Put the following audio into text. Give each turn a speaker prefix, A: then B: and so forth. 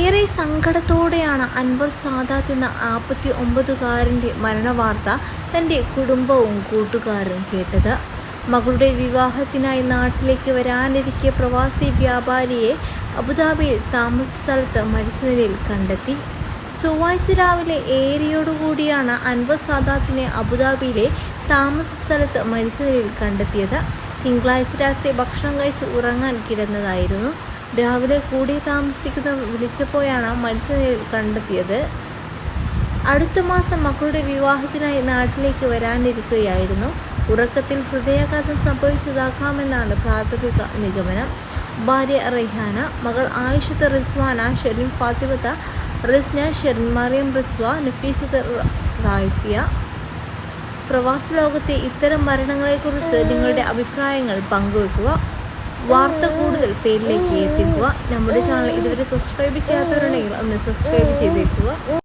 A: ഏറെ സങ്കടത്തോടെയാണ് അൻവർ സാദാത്ത് എന്ന നാൽപ്പത്തി ഒമ്പതുകാരന്റെ മരണവാർത്ത തന്റെ കുടുംബവും കൂട്ടുകാരും കേട്ടത്. മകളുടെ വിവാഹത്തിനായി നാട്ടിലേക്ക് വരാനിരിക്കെ പ്രവാസി വ്യാപാരിയെ അബുദാബിയിൽ താമസ സ്ഥലത്ത് മരിച്ച നിലയിൽ കണ്ടെത്തി. ചൊവ്വാഴ്ച രാവിലെ ഏരിയോടുകൂടിയാണ് അൻവർ സാദാത്തിനെ അബുദാബിയിലെ താമസ സ്ഥലത്ത് മരിച്ച നിലയിൽ കണ്ടെത്തിയത്. തിങ്കളാഴ്ച രാത്രി ഭക്ഷണം കഴിച്ച് ഉറങ്ങാൻ കിടന്നതായിരുന്നു. രാവിലെ കൂടി താമസിക്കുന്ന വിളിച്ചപ്പോഴാണ് മരിച്ച നിലയിൽ കണ്ടെത്തിയത്. അടുത്ത മാസം മക്കളുടെ വിവാഹത്തിനായി നാട്ടിലേക്ക് വരാനിരിക്കുകയായിരുന്നു ഉറക്കത്തിൽ ഹൃദയാഘാതം സംഭവിച്ചതാകാമെന്നാണ് പ്രാഥമിക നിഗമനം. ഭാര്യ റൈഹാന മകൾ ആയിഷത്ത് റിസ്വാന ഷെറിൻ ഫാത്തിമത്ത റിസ്ന ഷെറിൻ മറിയം റിസ്വ നഫീസത്ത് റായിഫിയ. പ്രവാസി ലോകത്തെ ഇത്തരം മരണങ്ങളെക്കുറിച്ച് നിങ്ങളുടെ അഭിപ്രായങ്ങൾ പങ്കുവെക്കുക. വാർത്ത കൂടുതൽ പേരിലേക്ക് എത്തിക്കുക. നമ്മുടെ ചാനൽ ഇതുവരെ സബ്സ്ക്രൈബ് ചെയ്യാത്തവരുണ്ടെങ്കിൽ ഒന്ന് സബ്സ്ക്രൈബ് ചെയ്തേക്കുക.